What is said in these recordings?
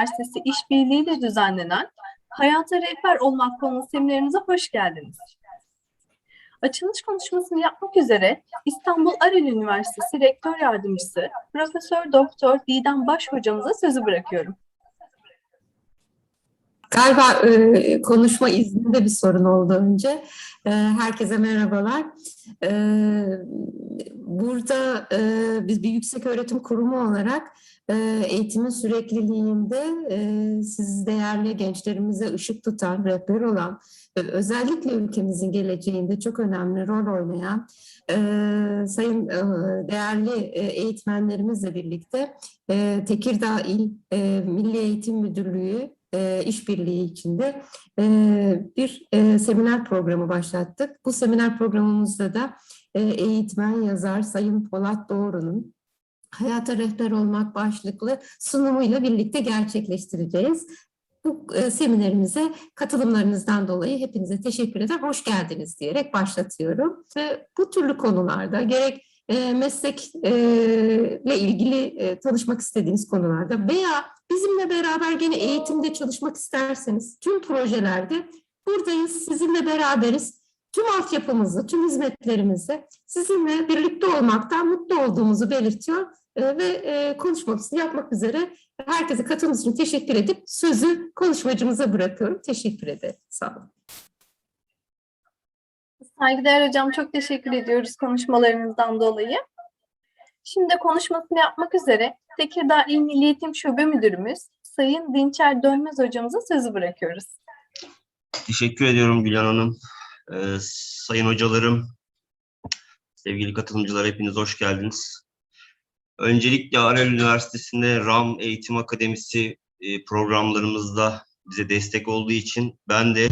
Üniversitesi işbirliğiyle düzenlenen Hayata Rehber Olmak konulu seminerimize hoş geldiniz. Açılış konuşmasını yapmak üzere İstanbul Arel Üniversitesi Rektör Yardımcısı Profesör Doktor Didem Baş hocamıza sözü bırakıyorum. Galiba e, konuşma izninde bir sorun oldu önce. E, herkese merhabalar. E, burada e, biz bir yüksek öğretim kurumu olarak e, eğitimin sürekliliğinde e, siz değerli gençlerimize ışık tutan, rehber olan ve özellikle ülkemizin geleceğinde çok önemli rol oynayan e, sayın e, değerli e, eğitmenlerimizle birlikte e, Tekirdağ İl e, Milli Eğitim Müdürlüğü e, işbirliği içinde e, bir e, seminer programı başlattık. Bu seminer programımızda da e, eğitmen, yazar Sayın Polat Doğru'nun Hayata Rehber Olmak başlıklı sunumuyla birlikte gerçekleştireceğiz. Bu e, seminerimize katılımlarınızdan dolayı hepinize teşekkür eder, hoş geldiniz diyerek başlatıyorum. Ve bu türlü konularda gerek e, meslekle ilgili e, tanışmak istediğiniz konularda veya bizimle beraber gene eğitimde çalışmak isterseniz tüm projelerde buradayız, sizinle beraberiz. Tüm altyapımızı, tüm hizmetlerimizde sizinle birlikte olmaktan mutlu olduğumuzu belirtiyor e, ve e, konuşmamızı yapmak üzere herkese katılımınız için teşekkür edip sözü konuşmacımıza bırakıyorum. Teşekkür ederim. Sağ olun. Saygıdeğer hocam çok teşekkür ediyoruz konuşmalarınızdan dolayı. Şimdi konuşmasını yapmak üzere Tekirdağ İl Milli Eğitim Şube Müdürümüz Sayın Dinçer Dönmez hocamıza sözü bırakıyoruz. Teşekkür ediyorum Gülhan Hanım. Ee, sayın hocalarım, sevgili katılımcılar hepiniz hoş geldiniz. Öncelikle Arel Üniversitesi'nde RAM Eğitim Akademisi e, programlarımızda bize destek olduğu için ben de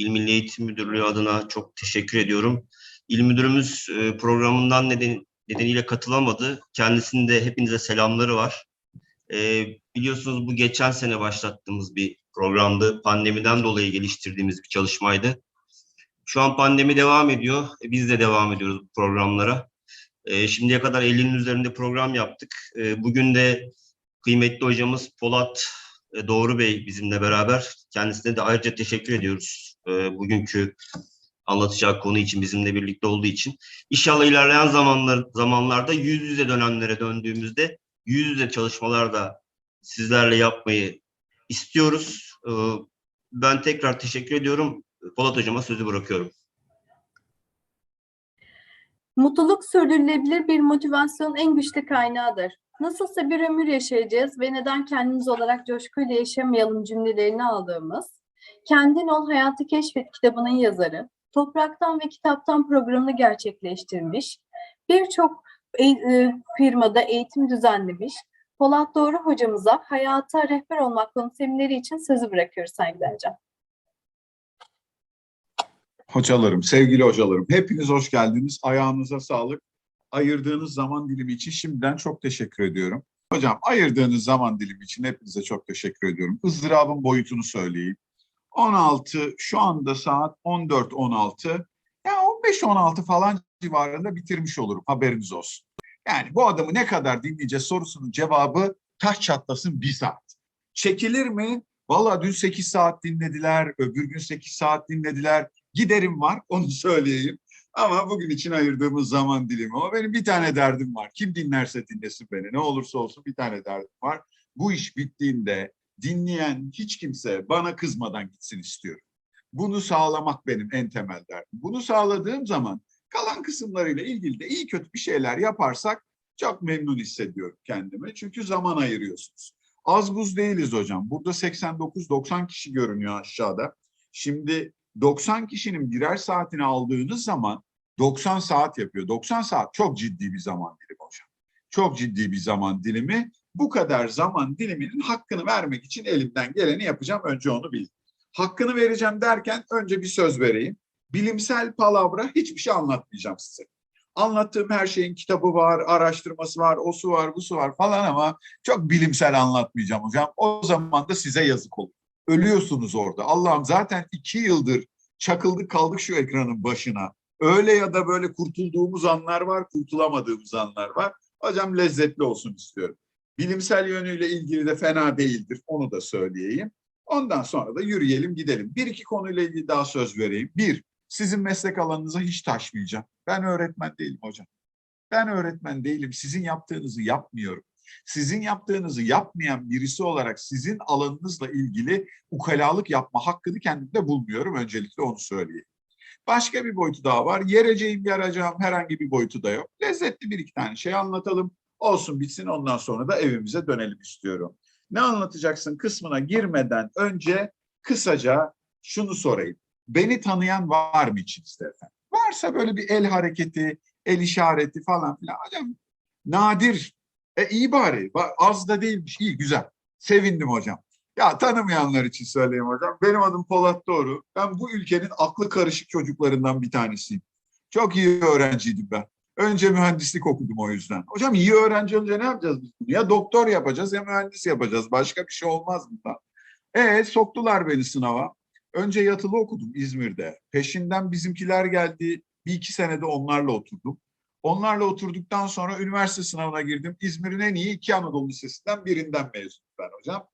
İl Milli Eğitim Müdürlüğü adına çok teşekkür ediyorum. İl Müdürümüz e, programından neden, nedeniyle katılamadı. Kendisinin de hepinize selamları var. E, biliyorsunuz bu geçen sene başlattığımız bir programdı. Pandemiden dolayı geliştirdiğimiz bir çalışmaydı. Şu an pandemi devam ediyor. E, Biz de devam ediyoruz bu programlara. Şimdiye kadar 50'nin üzerinde program yaptık. Bugün de kıymetli hocamız Polat Doğru Bey bizimle beraber. Kendisine de ayrıca teşekkür ediyoruz. E, bugünkü anlatacağı konu için bizimle birlikte olduğu için. İnşallah ilerleyen zamanlar zamanlarda yüz yüze dönemlere döndüğümüzde yüz yüze çalışmalar da sizlerle yapmayı istiyoruz. Ee, Ben tekrar teşekkür ediyorum. Polat Hocama sözü bırakıyorum. Mutluluk sürdürülebilir bir motivasyonun en güçlü kaynağıdır. Nasılsa bir ömür yaşayacağız ve neden kendimiz olarak coşkuyla yaşamayalım cümlelerini aldığımız Kendin Ol Hayatı Keşfet kitabının yazarı, Topraktan ve Kitaptan programını gerçekleştirmiş, birçok e- e, firmada eğitim düzenlemiş, Polat Doğru hocamıza hayata rehber olmak konu semineri için sözü bırakıyoruz saygıdeğer hocam. Hocalarım, sevgili hocalarım, hepiniz hoş geldiniz. Ayağınıza sağlık. Ayırdığınız zaman dilimi için şimdiden çok teşekkür ediyorum. Hocam ayırdığınız zaman dilimi için hepinize çok teşekkür ediyorum. Izdırabın boyutunu söyleyeyim. 16, şu anda saat 14.16. Ya 15-16 falan civarında bitirmiş olurum. Haberiniz olsun. Yani bu adamı ne kadar dinleyeceğiz sorusunun cevabı taş çatlasın bir saat. Çekilir mi? Valla dün 8 saat dinlediler, öbür gün 8 saat dinlediler. Giderim var, onu söyleyeyim. Ama bugün için ayırdığımız zaman dilimi o. Benim bir tane derdim var. Kim dinlerse dinlesin beni. Ne olursa olsun bir tane derdim var. Bu iş bittiğinde dinleyen hiç kimse bana kızmadan gitsin istiyorum. Bunu sağlamak benim en temel derdim. Bunu sağladığım zaman kalan kısımlarıyla ilgili de iyi kötü bir şeyler yaparsak çok memnun hissediyorum kendimi. Çünkü zaman ayırıyorsunuz. Az buz değiliz hocam. Burada 89-90 kişi görünüyor aşağıda. Şimdi 90 kişinin birer saatini aldığınız zaman 90 saat yapıyor. 90 saat çok ciddi bir zaman dilimi hocam. Çok ciddi bir zaman dilimi. Bu kadar zaman diliminin hakkını vermek için elimden geleni yapacağım. Önce onu bilin. Hakkını vereceğim derken önce bir söz vereyim. Bilimsel palavra hiçbir şey anlatmayacağım size. Anlattığım her şeyin kitabı var, araştırması var, o su var, bu su var falan ama çok bilimsel anlatmayacağım hocam. O zaman da size yazık olur. Ölüyorsunuz orada. Allah'ım zaten iki yıldır çakıldık kaldık şu ekranın başına. Öyle ya da böyle kurtulduğumuz anlar var, kurtulamadığımız anlar var. Hocam lezzetli olsun istiyorum. Bilimsel yönüyle ilgili de fena değildir. Onu da söyleyeyim. Ondan sonra da yürüyelim gidelim. Bir iki konuyla ilgili daha söz vereyim. Bir, sizin meslek alanınıza hiç taşmayacağım. Ben öğretmen değilim hocam. Ben öğretmen değilim. Sizin yaptığınızı yapmıyorum. Sizin yaptığınızı yapmayan birisi olarak sizin alanınızla ilgili ukalalık yapma hakkını kendimde bulmuyorum. Öncelikle onu söyleyeyim. Başka bir boyutu daha var. Yereceğim, yaracağım herhangi bir boyutu da yok. Lezzetli bir iki tane şey anlatalım. Olsun bitsin ondan sonra da evimize dönelim istiyorum. Ne anlatacaksın kısmına girmeden önce kısaca şunu sorayım. Beni tanıyan var mı içinizde efendim? Varsa böyle bir el hareketi, el işareti falan filan. Hocam nadir. E iyi bari. Ba- Az da değilmiş. İyi güzel. Sevindim hocam. Ya tanımayanlar için söyleyeyim hocam. Benim adım Polat Doğru. Ben bu ülkenin aklı karışık çocuklarından bir tanesiyim. Çok iyi öğrenciydim ben. Önce mühendislik okudum o yüzden. Hocam iyi öğrenci olunca ne yapacağız biz bunu? Ya doktor yapacağız ya mühendis yapacağız. Başka bir şey olmaz bundan. E soktular beni sınava. Önce yatılı okudum İzmir'de. Peşinden bizimkiler geldi. Bir iki senede onlarla oturdum. Onlarla oturduktan sonra üniversite sınavına girdim. İzmir'in en iyi iki Anadolu Lisesi'nden birinden mezunum ben hocam.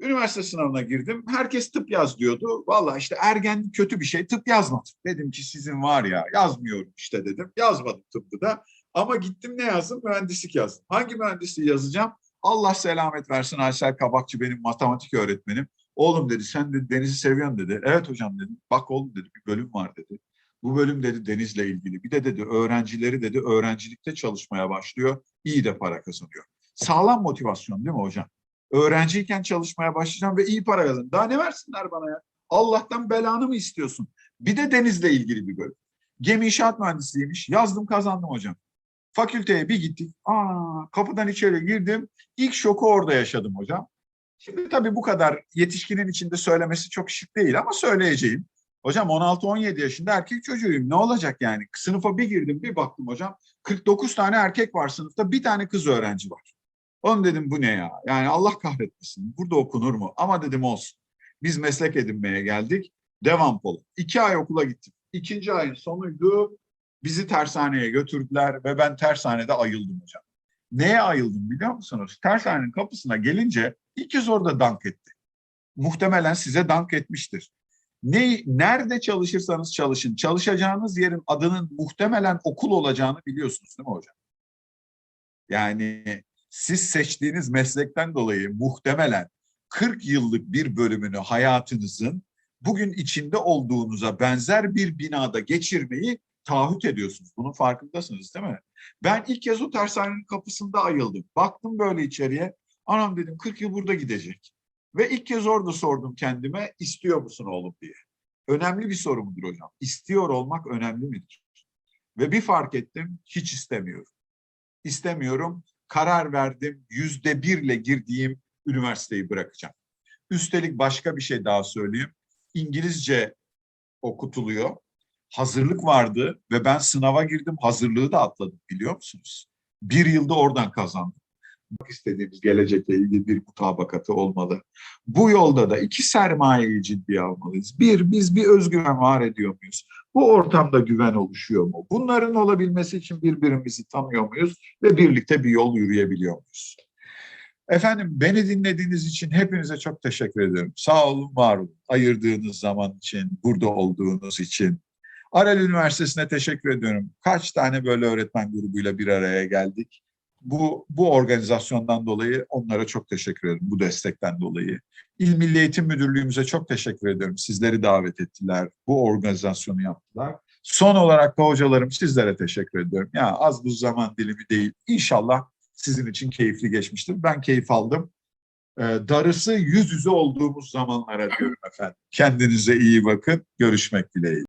Üniversite sınavına girdim. Herkes tıp yaz diyordu. Vallahi işte ergenlik kötü bir şey. Tıp yazmadım. Dedim ki sizin var ya yazmıyorum işte dedim. Yazmadım tıbbı da. Ama gittim ne yazdım? Mühendislik yazdım. Hangi mühendisliği yazacağım? Allah selamet versin Aysel Kabakçı benim matematik öğretmenim. Oğlum dedi sen de denizi seviyorsun dedi. Evet hocam dedim. Bak oğlum dedi bir bölüm var dedi. Bu bölüm dedi denizle ilgili. Bir de dedi öğrencileri dedi öğrencilikte çalışmaya başlıyor. İyi de para kazanıyor. Sağlam motivasyon değil mi hocam? Öğrenciyken çalışmaya başlayacağım ve iyi para kazanacağım. Daha ne versinler bana ya? Allah'tan belanı mı istiyorsun? Bir de denizle ilgili bir bölüm. Gemi inşaat mühendisliğiymiş. Yazdım kazandım hocam. Fakülteye bir gittik. Aa, kapıdan içeri girdim. İlk şoku orada yaşadım hocam. Şimdi tabii bu kadar yetişkinin içinde söylemesi çok şık değil ama söyleyeceğim. Hocam 16-17 yaşında erkek çocuğuyum. Ne olacak yani? Sınıfa bir girdim bir baktım hocam. 49 tane erkek var sınıfta. Bir tane kız öğrenci var. Oğlum dedim bu ne ya? Yani Allah kahretmesin. Burada okunur mu? Ama dedim olsun. Biz meslek edinmeye geldik. Devam polu. İki ay okula gittim. İkinci ayın sonuydu. Bizi tersaneye götürdüler ve ben tersanede ayıldım hocam. Neye ayıldım biliyor musunuz? Tersanenin kapısına gelince ilk kez orada dank etti. Muhtemelen size dank etmiştir. Ne, nerede çalışırsanız çalışın, çalışacağınız yerin adının muhtemelen okul olacağını biliyorsunuz değil mi hocam? Yani siz seçtiğiniz meslekten dolayı muhtemelen 40 yıllık bir bölümünü hayatınızın bugün içinde olduğunuza benzer bir binada geçirmeyi taahhüt ediyorsunuz. Bunun farkındasınız değil mi? Ben ilk kez o tersanenin kapısında ayıldım. Baktım böyle içeriye. Anam dedim 40 yıl burada gidecek. Ve ilk kez orada sordum kendime istiyor musun oğlum diye. Önemli bir soru mudur hocam? İstiyor olmak önemli midir? Ve bir fark ettim hiç istemiyorum. İstemiyorum. Karar verdim. Yüzde birle girdiğim üniversiteyi bırakacağım. Üstelik başka bir şey daha söyleyeyim. İngilizce okutuluyor. Hazırlık vardı ve ben sınava girdim. Hazırlığı da atladım biliyor musunuz? Bir yılda oradan kazandım. İstediğimiz gelecekle ilgili bir mutabakatı olmalı. Bu yolda da iki sermayeyi ciddiye almalıyız. Bir, biz bir özgüven var ediyor muyuz? Bu ortamda güven oluşuyor mu? Bunların olabilmesi için birbirimizi tanıyor muyuz? Ve birlikte bir yol yürüyebiliyor muyuz? Efendim beni dinlediğiniz için hepinize çok teşekkür ederim. Sağ olun, var olun. Ayırdığınız zaman için, burada olduğunuz için. Arel Üniversitesi'ne teşekkür ediyorum. Kaç tane böyle öğretmen grubuyla bir araya geldik. Bu, bu organizasyondan dolayı onlara çok teşekkür ederim. Bu destekten dolayı. İl Milli Eğitim Müdürlüğümüze çok teşekkür ediyorum. Sizleri davet ettiler. Bu organizasyonu yaptılar. Son olarak da hocalarım sizlere teşekkür ediyorum. Ya az bu zaman dilimi değil. İnşallah sizin için keyifli geçmiştir. Ben keyif aldım. Ee, darısı yüz yüze olduğumuz zamanlara diyorum efendim. Kendinize iyi bakın. Görüşmek dileğiyle.